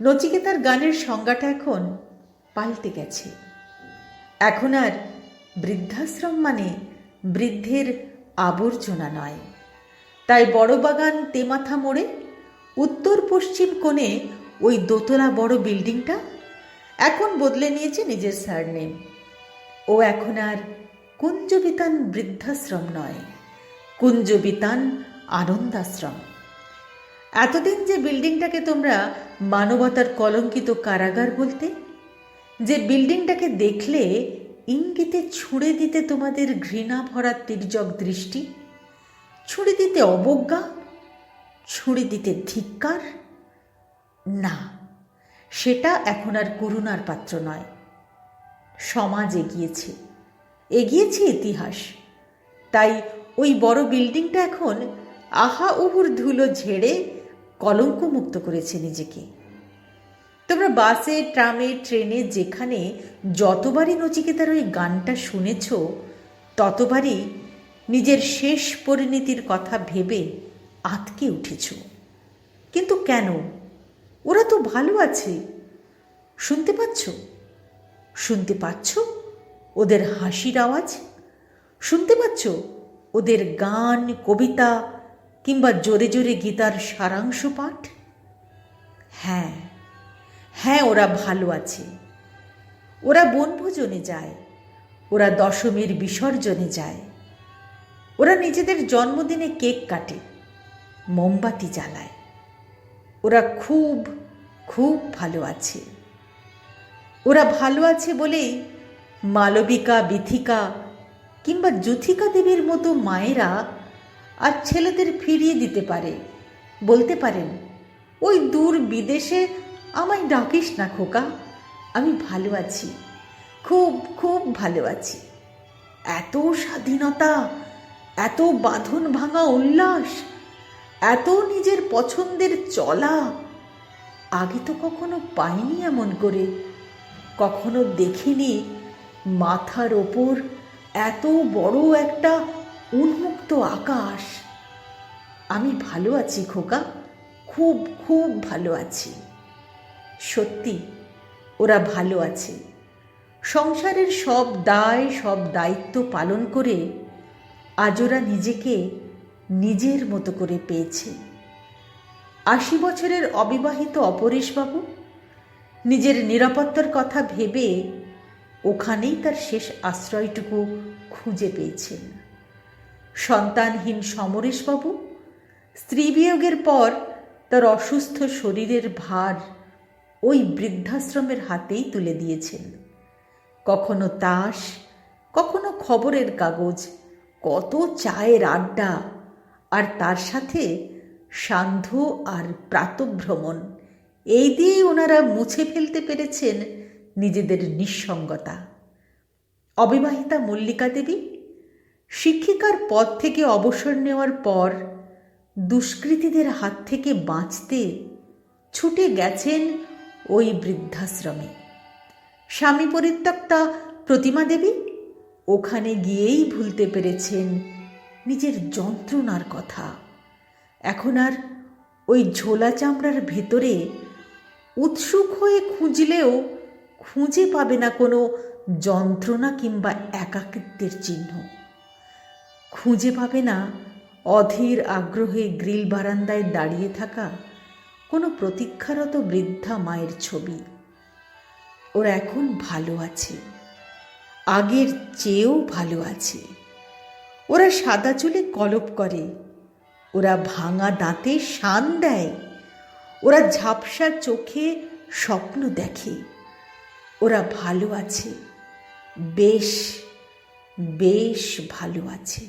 নচিকেতার গানের সংজ্ঞাটা এখন পাল্টে গেছে। এখন আর বৃদ্ধাশ্রম মানে বৃদ্ধের আবর্জনা নয়। তাই বড় বাগান তেমাথা মোড়ে উত্তর পশ্চিম কোণে ওই দোতলা বড় বিল্ডিংটা এখন বদলে নিয়েছে নিজের সারনেম। ও এখন আর কুঞ্জবিতান বৃদ্ধাশ্রম নয়, কুঞ্জবিতান আনন্দাশ্রম। এতদিন যে বিল্ডিংটাকে তোমরা মানবতার কলঙ্কিত কারাগার বলতে, যে বিল্ডিংটাকে দেখলে ইঙ্গিতে ছুঁড়ে দিতে তোমাদের ঘৃণা ভরা তির্যক দৃষ্টি, ছুঁড়ে দিতে অবজ্ঞা, ছুঁড়ে দিতে ধিক্কার? না, সেটা এখন আর করুণার পাত্র নয়। সমাজ এগিয়েছে এগিয়েছে ইতিহাস। তাই ওই বড় বিল্ডিংটা এখন আহা উহুর ধুলো ঝেড়ে কলঙ্কমুক্ত করেছে নিজেকে। তোমরা বাসে, ট্রামে, ট্রেনে যেখানে যতবারই নচিকেতার ওই গানটা শুনেছ, ততবারই নিজের শেষ পরিণতির কথা ভেবে আতকে উঠেছ। কিন্তু কেন? ওরা তো ভালো আছে। শুনতে পাচ্ছ? শুনতে পাচ্ছ? ওদের হাসির আওয়াজ? শুনতে পাচ্ছ? ওদের গান, কবিতা কিংবা জোরে জোরে গীতার সারাংশ পাঠ? হ্যাঁ হ্যাঁ ওরা ভালো আছে। ওরা বনভোজনে যায়, ওরা দশমীর বিসর্জনে যায়। ওরা নিজেদের জন্মদিনে কেক কাটে, মোমবাতি জ্বালায়। ওরা খুব খুব ভালো আছে। ওরা ভালো আছে বলেই মালবিকা, বিথিকা কিংবা যুথিকা দেবীর মতো মায়েরা আর ছেলেদের ফিরিয়ে দিতে পারে। বলতে পারেন, ওই দূর বিদেশে আমায় ডাকিস না খোকা, আমি ভালো আছি, খুব খুব ভালো আছি। এত স্বাধীনতা, এত বাঁধন ভাঙা উল্লাস, এত নিজের পছন্দের চলা, আগে তো কখনো পাইনি এমন করে, কখনো দেখিনি মাথার ওপর এত বড় একটা উন্মুক্ত আকাশ। আমি ভালো আছি খোকা, খুব খুব ভালো আছি। সত্যি, ওরা ভালো আছে। সংসারের সব দায়, সব দায়িত্ব পালন করে আজ ওরা নিজেকে নিজের মতো করে পেয়েছে। আশি বছরের অবিবাহিত অপরেশবাবু নিজের নিরাপত্তার কথা ভেবে ওখানেই তার শেষ আশ্রয়টুকু খুঁজে পেয়েছেন। সন্তানহীন সমরেশবাবু স্ত্রী বিয়োগের পর তার অসুস্থ শরীরের ভার ওই বৃদ্ধাশ্রমের হাতেই তুলে দিয়েছেন। কখনো তাস, কখনো খবরের কাগজ, কত চায়ের আড্ডা, আর তার সাথে সান্ধ্য আর প্রাতভ্রমণ, এই দিয়েই ওনারা মুছে ফেলতে পেরেছেন নিজেদের নিঃসঙ্গতা। অবিবাহিতা মল্লিকা দেবী শিক্ষিকার পদ থেকে অবসর নেওয়ার পর দুষ্কৃতীদের হাত থেকে বাঁচতে ছুটে গেছেন ওই বৃদ্ধাশ্রমে। স্বামী পরিত্যক্তা প্রতিমা দেবী ওখানে গিয়েই ভুলতে পেরেছেন নিজের যন্ত্রণার কথা। এখন আর ওই ঝোলা চামড়ার ভেতরে উৎসুক হয়ে খুঁজলেও খুঁজে পাবে না কোনো যন্ত্রণা কিংবা একাকিত্বের চিহ্ন। খুঁজে পাবে না অধীর আগ্রহে গ্রিল বারান্দায় দাঁড়িয়ে থাকা কোনো প্রতীক্ষারত বৃদ্ধা মায়ের ছবি। ওরা এখন ভালো আছে, আগের চেয়েও ভালো আছে। ওরা সাদা চুলে কলপ করে, ওরা ভাঙা দাঁতে শান দেয়, ওরা ঝাপসা চোখে স্বপ্ন দেখে। ওরা ভালো আছে, বেশ বেশ ভালো আছে।